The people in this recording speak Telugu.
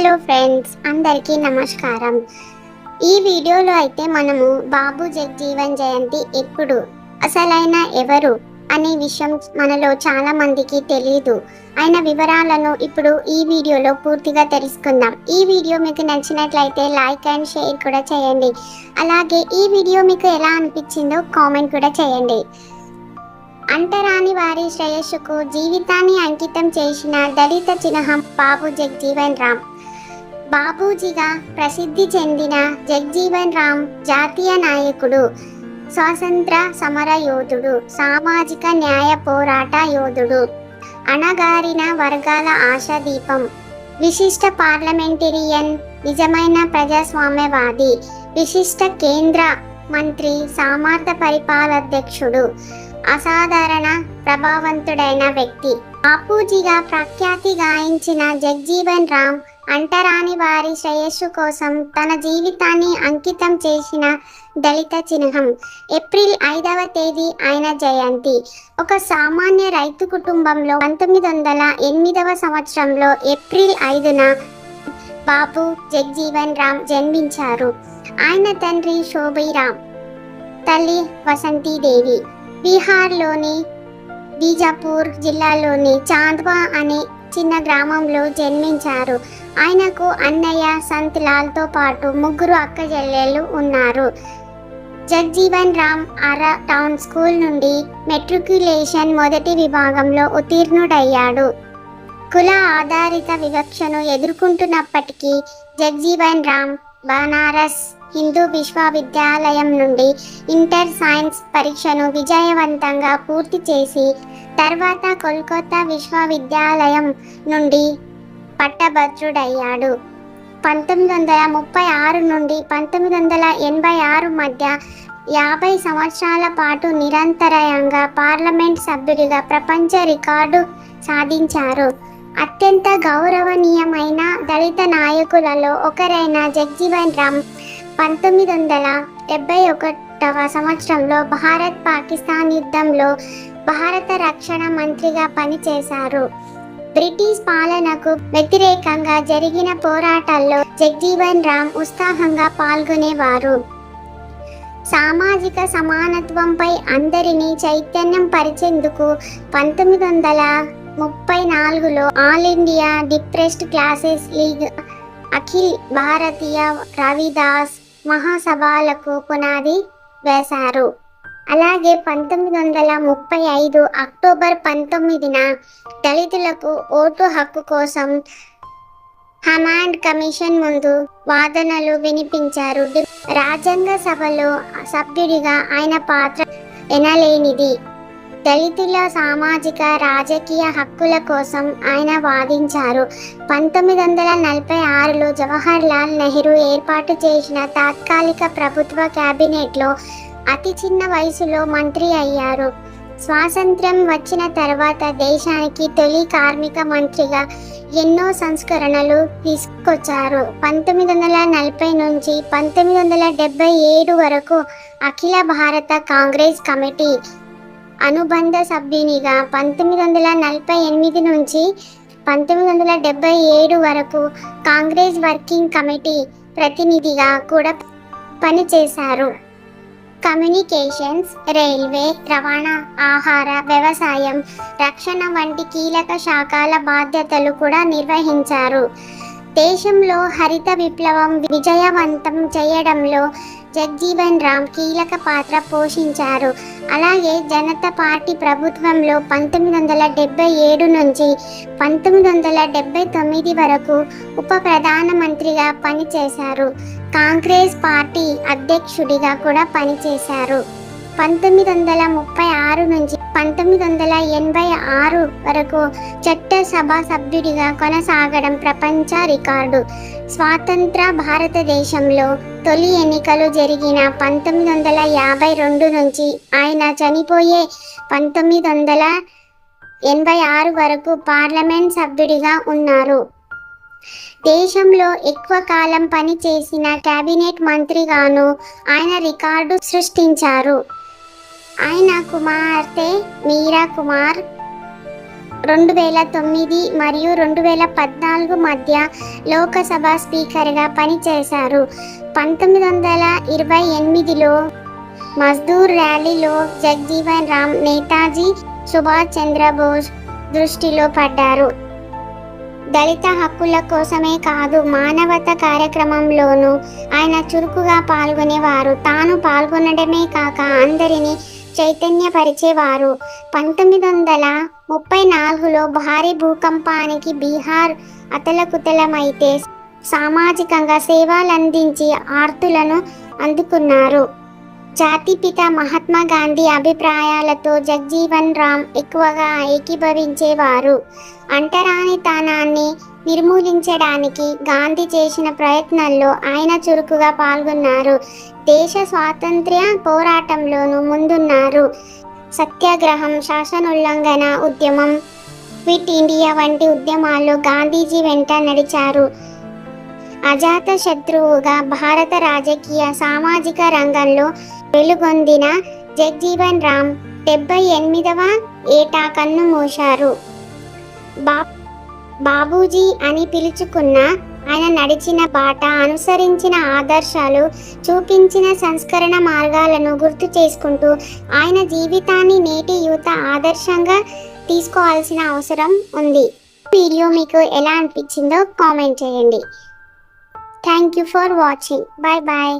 హలో ఫ్రెండ్స్ అందరికీ నమస్కారం. ఈ వీడియోలో అయితే మనము బాబు జగజీవన్ జయంతి ఎప్పుడు అసలైన ఎవరు అనే విషయం మనలో చాలా మందికి తెలియదు ఆయన వివరాలను ఇప్పుడు ఈ వీడియోలో పూర్తిగా తెలుసుకుందాం. ఈ వీడియో మీకు నచ్చినట్లయితే లైక్ అండ్ షేర్ కూడా చేయండి. అలాగే ఈ వీడియో మీకు ఎలా అనిపించిందో కామెంట్ కూడా చేయండి. అంటరాని వారి శ్రేయస్సుకు జీవితాన్ని అంకితం చేసిన దళిత చిహ్నం బాబు జగజీవన్ రామ్. బాబూజీగా ప్రసిద్ధి చెందిన జగ్జీవన్ రామ్ జాతీయ నాయకుడు స్వాతంత్ర సమర యోధుడు సామాజిక న్యాయ పోరాట యోధుడు అణగారిన వర్గాల ఆశాదీపం విశిష్ట పార్లమెంటేరియన్ నిజమైన ప్రజాస్వామ్యవాది విశిష్ట కేంద్ర మంత్రి సామర్థ్య పరిపాలధ్యక్షుడు అసాధారణ ప్రభావంతుడైన వ్యక్తి. బాపూజీగా ప్రఖ్యాతి గాయించిన జగ్జీవన్ రామ్ అంటరాని వారి శ్రేయస్సు కోసం తన జీవితాన్ని అంకితం చేసిన దళిత చిహ్నం. ఏప్రిల్ ఐదవ తేదీ ఆయన జయంతి. ఒక సామాన్య రైతు కుటుంబంలో పంతొమ్మిది వందల ఎనిమిదవ సంవత్సరంలో ఏప్రిల్ ఐదున బాబు జగ్జీవన్ రామ్ జన్మించారు. ఆయన తండ్రి శోభిరామ్ తల్లి వసంతీదేవి. బీహార్లోని బీజాపూర్ జిల్లాలోని చాంద్వా అనే చిన్న గ్రామంలో జన్మించారు. ఆయనకు అన్నయ్య సంత్ లాల్తో పాటు ముగ్గురు అక్క చెల్లెళ్ళు ఉన్నారు. జగ్జీవన్ రామ్ అరా టౌన్ స్కూల్ నుండి మెట్రిక్యులేషన్ మొదటి విభాగంలో ఉత్తీర్ణుడయ్యాడు. కుల ఆధారిత వివక్షను ఎదుర్కొంటున్నప్పటికీ జగ్జీవన్ రామ్ బనారస్ హిందూ విశ్వవిద్యాలయం నుండి ఇంటర్ సైన్స్ పరీక్షను విజయవంతంగా పూర్తి చేసి తర్వాత కోల్కతా విశ్వవిద్యాలయం నుండి పట్టభద్రుడయ్యాడు. పంతొమ్మిది వందల ముప్పై ఆరు నుండి పంతొమ్మిది వందల ఎనభై ఆరు మధ్య యాభై సంవత్సరాల పాటు నిరంతరాయంగా పార్లమెంట్ సభ్యుడిగా ప్రపంచ రికార్డు సాధించారు. అత్యంత గౌరవనీయమైన దళిత నాయకులలో ఒకరైన జగ్జీవన్ రామ్ పంతొమ్మిది వందల డెబ్బై ఒకటవ సంవత్సరంలో భారత్ పాకిస్తాన్ యుద్ధంలో భారత రక్షణ మంత్రిగా పనిచేశారు. బ్రిటిష్ పాలనకు వ్యతిరేకంగా జరిగిన పోరాటాల్లో జగ్జీవన్ రామ్ ఉత్సాహంగా పాల్గొనేవారు. సామాజిక సమానత్వంపై అందరినీ చైతన్యం పరిచేందుకు పంతొమ్మిది వందల ముప్పై నాలుగులో all India depressed classes league Akhil Bharatiya Ravidas మహాసభలకు పునాది వేశారు. అలాగే పంతొమ్మిది వందల ముప్పై ఐదు అక్టోబర్ పంతొమ్మిదిన దళితులకు ఓటు హక్కు కోసం హమాండ్ కమిషన్ ముందు వాదనలు వినిపించారు. డి- రాజ్యాంగ సభలో సభ్యుడిగా ఆయన పాత్ర ఎనలేనిది. దళితుల సామాజిక రాజకీయ హక్కుల కోసం ఆయన వాదించారు. పంతొమ్మిది వందల నలభై ఆరులో జవహర్ లాల్ నెహ్రూ ఏర్పాటు చేసిన తాత్కాలిక ప్రభుత్వ క్యాబినెట్లో అతి చిన్న వయసులో మంత్రి అయ్యారు. స్వాతంత్ర్యం వచ్చిన తర్వాత దేశానికి తొలి కార్మిక మంత్రిగా ఎన్నో సంస్కరణలు తీసుకొచ్చారు. పంతొమ్మిది వందల నలభై నుంచి పంతొమ్మిది వందల డెబ్బై ఏడు వరకు అఖిల భారత కాంగ్రెస్ కమిటీ అనుబంధ సభ్యునిగా పంతొమ్మిది వందల నలభై ఎనిమిది నుంచి పంతొమ్మిది వందల డెబ్బై ఏడు వరకు కాంగ్రెస్ వర్కింగ్ కమిటీ ప్రతినిధిగా కూడా పనిచేశారు. కమ్యూనికేషన్స్ రైల్వే రవాణా ఆహార వ్యవసాయం రక్షణ వంటి కీలక శాఖల బాధ్యతలు కూడా నిర్వహించారు. దేశంలో హరిత విప్లవం విజయవంతం చేయడంలో జగ్జీవన్ రామ్ కీలక పాత్ర పోషించారు. అలాగే జనతా పార్టీ ప్రభుత్వంలో పంతొమ్మిది వందల డెబ్బై ఏడు నుంచి పంతొమ్మిది వందల డెబ్బై తొమ్మిది వరకు ఉప ప్రధానమంత్రిగా పనిచేశారు. కాంగ్రెస్ పార్టీ అధ్యక్షుడిగా కూడా పనిచేశారు. పంతొమ్మిది వందల ముప్పై ఆరు నుంచి పంతొమ్మిది వందల ఎనభై ఆరు వరకు చట్టసభ సభ్యుడిగా కొనసాగడం ప్రపంచ రికార్డు. స్వాతంత్ర భారతదేశంలో తొలి ఎన్నికలు జరిగిన పంతొమ్మిది వందల యాభై రెండు నుంచి ఆయన చనిపోయే పంతొమ్మిది వందల ఎనభై ఆరు వరకు పార్లమెంట్ సభ్యుడిగా ఉన్నారు. దేశంలో ఎక్కువ కాలం పనిచేసిన కేబినెట్ మంత్రిగాను ఆయన రికార్డు సృష్టించారు. ఆయన కుమార్తె మీరా కుమార్. రెండు వేల తొమ్మిది మరియు రెండు వేల పద్నాలుగు మధ్య లోకసభ స్పీకర్గా పనిచేశారు. పంతొమ్మిది వందల ఇరవై ఎనిమిదిలో మజ్దూర్ ర్యాలీలో జగ్జీవన్ రామ్ నేతాజీ సుభాష్ చంద్రబోస్ దృష్టిలో పడ్డారు. దళిత హక్కుల కోసమే కాదు మానవత కార్యక్రమంలోనూ ఆయన చురుకుగా పాల్గొనేవారు. తాను పాల్గొనడమే కాక అందరినీ చైతన్యపరిచేవారు. పంతొమ్మిది వందల ముప్పై నాలుగులో భారీ భూకంపానికి బీహార్ అతలకుతలమైతే సామాజికంగా సేవలందించి ఆర్తులను అందుకున్నారు. జాతిపిత మహాత్మా గాంధీ అభిప్రాయాలతో జగ్జీవన్ రామ్ ఎక్కువగా ఏకీభవించేవారు. అంటరానితనాన్ని నిర్మూలించడానికి గాంధీ చేసిన ప్రయత్నాల్లో ఆయన చురుకుగా పాల్గొన్నారు. దేశ స్వాతంత్ర్య పోరాటంలోనూ ముందున్నారు. సత్యాగ్రహం శాసనోల్లంఘన ఉద్యమం క్విట్ ఇండియా వంటి ఉద్యమాల్లో గాంధీజీ వెంట నడిచారు. అజాత శత్రువుగా భారత రాజకీయ సామాజిక రంగంలో వెలుగొందిన జగ్జీవన్ రామ్ డెబ్బై ఎనిమిదవ ఏటా కన్ను మూశారు. బాప్ బాబూజీ అని పిలుచుకున్న ఆయన నడిచిన బాట అనుసరించిన ఆదర్శాలు చూపించిన సంస్కరణ మార్గాలను గుర్తు చేసుకుంటూ ఆయన జీవితాన్ని నేటి యువత ఆదర్శంగా తీసుకోవాల్సిన అవసరం ఉంది. వీడియో మీకు ఎలా అనిపించిందో కామెంట్ చేయండి. Thank you for watching bye bye